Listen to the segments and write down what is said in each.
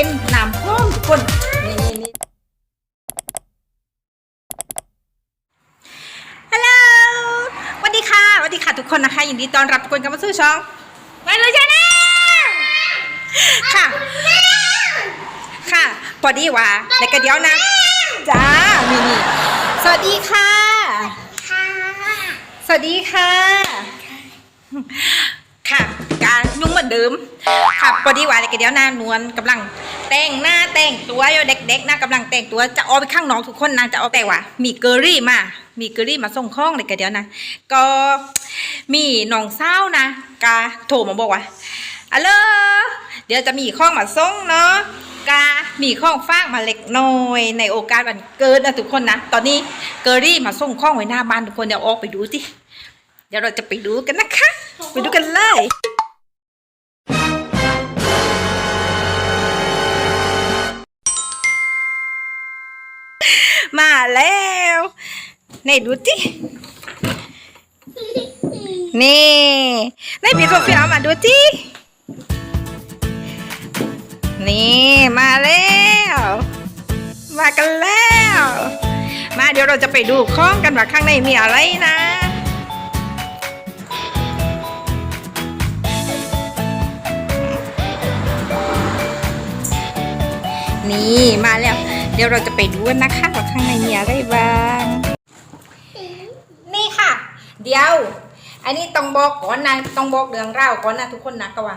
เป็นน้ำห้อมทุกคนนี่นี่นี่ฮัลโหลสวัสดีค่ะสวัสดีค่ะทุกคนนะคะยินดีต้อนรับทุกคนกลับมาสู่ช่องมาเลยจ้านะค่ะ ค่ะพอดีว่าแต่ก็เดี๋ยวนะจ้านี่นี่สวัสดีค่ะ สวัสดีค่ะค่ะการยุ่ง เหมือนเดิมค่ะพอดีว่าแต่ก็เดี๋ยวหน้านวลกำลังแต่งหน้าแต่งตัวอยู่เด็กๆนะกำลังแต่งตัวจะออกไปข้างนอกทุกคนนะจะออกแต่ว่า มีเกอรี่มา มีเกอรี่มาส่งข้องเลยก็เดี๋ยวนะ ก็มีน้องสานะกาโทรมาบอกว่าอะเลเดี๋ยวจะมีข้องมาส่งเนาะกามีข้องฟากมาเล็กน้อยในโอกาสวันเกิดนะทุกคนนะ ตอนนี้เกอรี่มาส่งข้องไว้หน้าบ้านทุกคนเดี๋ยวออกไปดูสิเดี๋ยวเราจะไปดูกันนะคะ ไปดูกันเลย นี่ดูจินี่นปีโซเฟียเอามาดูจินี่มาแล้ว มากันแล้ว มาเดี๋ยวเราจะไปดูข้องกันว่าข้างในมีอะไรนะนี่มาแล้ว เดี๋ยวเราจะไปดูนะคะว่าข้างในมีอะไรบ้าง เดี๋ยว อันนี้ต้องบอกก่อนนะต้องบอกเรื่องเล่าวก่อนนะทุกคนนะก็ว่า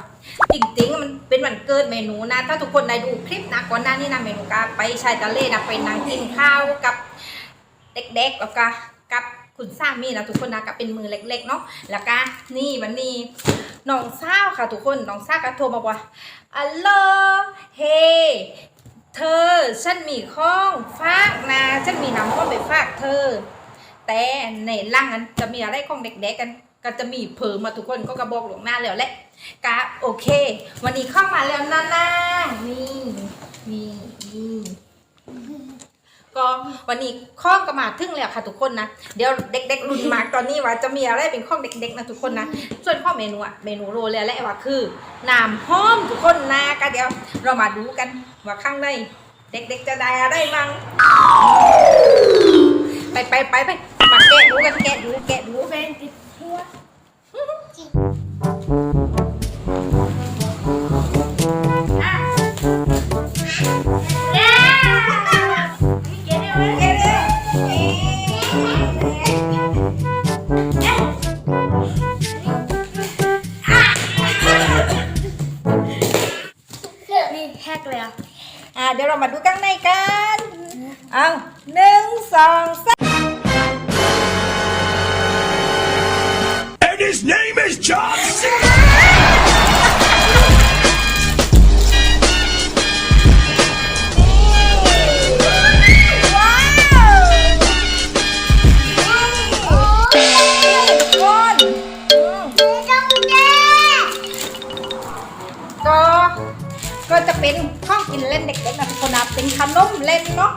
จริงๆมันเป็นวันเกิดเมนูนะ ถ้าทุกคนได้ดูคลิปนะก่อนหน้านี้นะเมนูก็ไปชายทะเลนะไปนั่งกินข้าวกับเด็กๆแล้วก็กับคุณสามีนะทุกคนนะก็เป็นมือเล็ก ๆ เนาะแล้วก็นี่วันนี้น้องสาวค่ะทุกคนน้องสาวก็โทรมาบอกว่าอัลโหลเฮเธอ ฉันมีข้องฝากนะ ฉันมีน้ำข้องไปฝากเธอ แต่ในร่างนั้นจะมีอะไรของเด็กๆกัน ก็จะมีเพิ่มมาทุกคนก็กระบอกหลวงหน้าแล้วแหละกะโอเค วันนี้เข้ามาแล้วนะนะนี่นี่นี่ก็วันนี้ข้องก็มาถึงแล้วค่ะทุกคนนะ เดี๋ยวเด็กๆรุ่นมากตอนนี้ว่าจะมีอะไรเป็นข้องเด็กๆนะทุกคนนะ ส่วนข้อเมนูอะเมนูโรเลยแหละว่าคือน้ำหอมทุกคนนะก็เดี๋ยวเรามาดูกันว่าข้างในเด็กๆจะได้อะไรมั่งไปไปไปไป กะดูกันแกะดูแกะดูแฟนติดหัวอ่แกะเร็วแกะเร็วเอ๊ะนี่แฮกเลยอะ อะเดี๋ยวเรามาดูข้างในกัน เอาหนึ่งสองสาม his name is John C. ว้าวก้อนก็ก็จะเป็นข้องกินเล่นเด็กๆนะทุกคนนะเป็นขนมเล่นเนาะ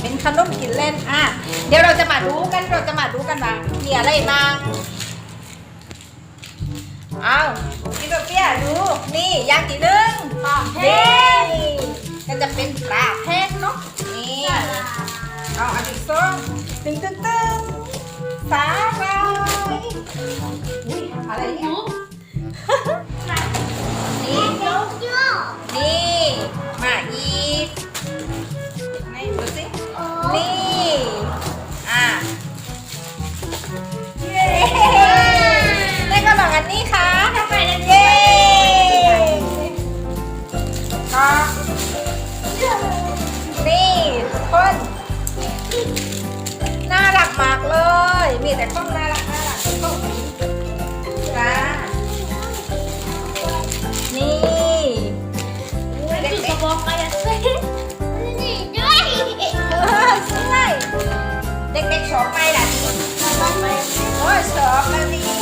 เป็นขนมกินเล่นอะเดี๋ยวเราจะมาดูกันเราจะมาดูกันว่ามีอะไรบ้าง อาพี่เปียดู นี่ย่างที่หนึ่งปลาแห้งก็จะเป็นปลาแห้งเนาะ นี่เอาอันที่สองตึงตึงตึงสาหร่ายอุ้ยอะไรเนี่ย นี่เด็กๆเออใช่เด็กๆชอบไหมล่ะโอ้ยชอบแล้วนี่นี่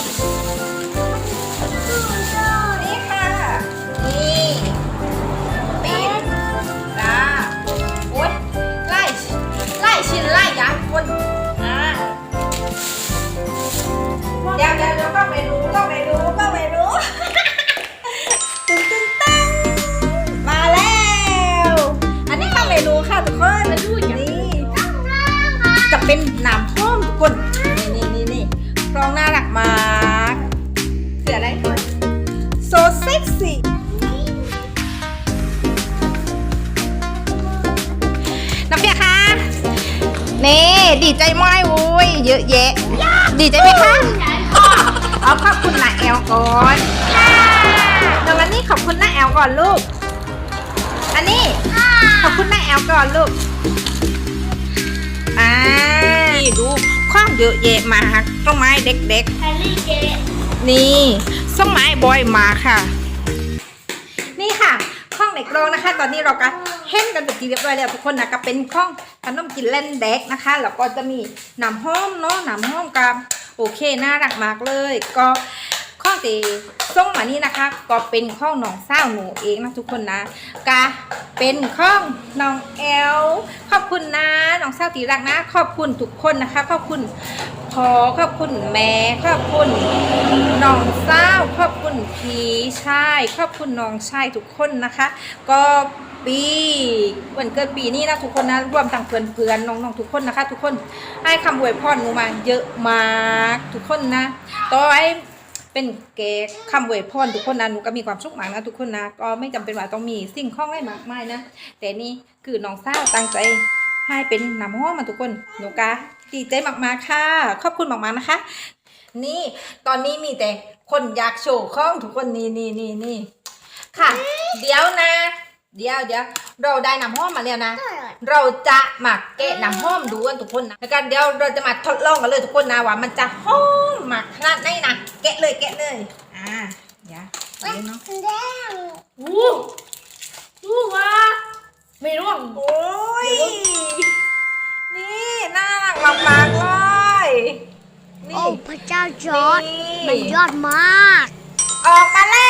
ไหมโอ้ยเยอะแยะ ดีใจไหมคะเอาขอบคุณนะแอลก่อนน้องอันนี้ขอบคุณนะแอลก่อนลูก อันนี้ขอบคุณนะแอลก่อนลูก อ่านี่ดูความเยอะแยะมากต้นไม้เด็กแฮร์รี่เกตๆนี่ส้มไม้บอยมาค่ะ นี่ค่ะข้องเด็กโรงนะคะ ตอนนี้เราก็เห็นกันเป็นทีเรียบร้อยแล้วทุกคนนะก็เป็นข้อง นมกินเล่นเด็กนะคะแล้วก็จะมีน้ำหอมเนาะน้ำหอมกับโอเคน่ารักมากเลย ก็ข้อตีส่งมานี่นะคะ ก็เป็นข้องน้องสาวหนูเองนะทุกคนนะกะเป็นข้องน้องแอลขอบคุณนะน้องสาวตีรักนะ ขอบคุณทุกคนนะคะ ขอบคุณพอขอบคุณแม่ขอบคุณน้องสาวขอบคุณพี่ชายขอบคุณน้องชายทุกคนนะคะ ก็ ปีวันเกิดปีนี้นะทุกคนนะรวมทั้งเพื่อนๆน้องๆทุกคนนะคะ ทุกคนให้คำอวยพรหนูมาเยอะมากทุกคนนะต่อให้เป็นเก๊กคำอวยพรทุกคนนะหนูก็มีความสุขมากนะทุกคนนะก็ไม่จำเป็นว่าต้องมีสิ่งข้องอะไรมากมายนะแต่นี่คือน้องสาวตั้งใจให้เป็นน้ำห้อมาทุกคนหนูกาดีใจมากๆค่ะ ขอบคุณมากๆนะคะ นี่ตอนนี้มีแต่คนอยากโชว์ข้องทุกคนนี่นี่นี่นี่ค่ะ เดี๋ยวนะ เดี๋ยวเดี๋ยวเราได้น้ำหอมมาแล้วนะ เราจะมาแกะน้ำหอมดูกันทุกคนนะแล้วกันเดี๋ยวเราจะมาทดลองกันเลยทุกคนนะว่ามันจะหอมมากขนาดไหนนะแกะเลยแกะเลยอ่าเดี๋ยวเดี๋ยวเนาะอู้อู้ว่าไม่ร่วงโอ้ยนี่น่ารักมากๆเลยนี่โอ้พระเจ้าจอร์ดนี่มันยอดมาก ออกมาแล้ว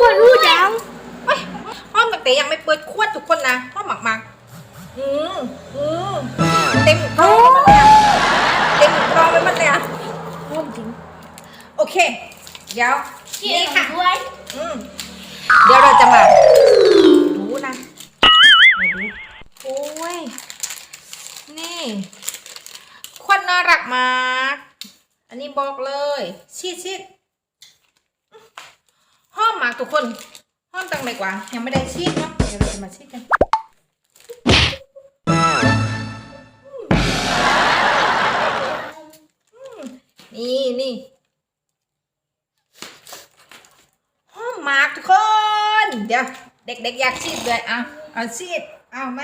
คนรู้จังเฮ้ยห้องมันแต่ยังไม่เปิดขวดทุกคนนะห้องหมักมักๆอืมอืมเต็มกล่องไปหมดเลยอะเต็มกล่องไปหมดเลยอะร่วมจริงโอเค เดี๋ยวนี่ค่ะด้วยอืมเดี๋ยวเราจะมาดูนะมาดูโอ้ยนี่ควันน่ารักมาก อันนี้บอกเลยชีดชีด ห้อมมากทุกคนห้อมตังไปกว่า ยังไม่ได้ชีดเนาะเดี๋ยวเราจะมาชีดกันนี่นี่ห้อมมากทุกคน เดี๋ยว เด็กๆอยากชีดด้วยเอาเอาชีดเอาม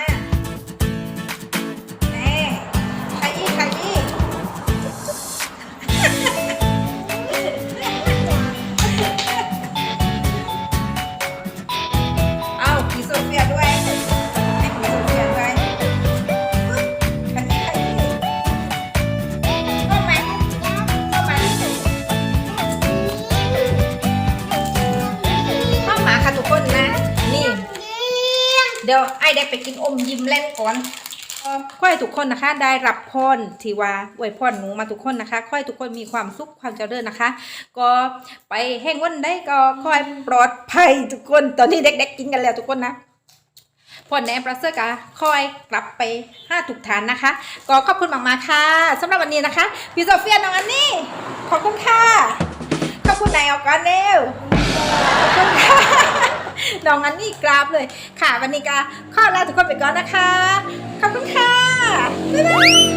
เดี๋ยวไอ้ได้ไปกินอมยิ้มเล่นก่อนขอให้ทุกคนนะคะ ได้รับพรที่ว่าอวยพรหนูมาทุกคนนะคะขอให้ทุกคนมีความสุขความเจริญนะคะ ก็ไปแห่งวันได้ก็คอยปลอดภัยทุกคน ตอนนี้เด็ก ๆ กินกันแล้วทุกคนนะพรแนมประเสริฐกะคอยกลับไปห้าถูกฐานนะคะ ก็ขอบคุณมากๆค่ะสำหรับวันนี้นะคะพี่โซเฟียน้องอันนี่ขอบคุณค่ะขอบคุณนายออกก่อนเร็วขอบคุณค่ะ น้องอันนี่กราบเลย ค่ะ วันนี้ก็ขอลาทุกคนไปก่อนนะคะ ขอบคุณค่ะ บ๊ายบาย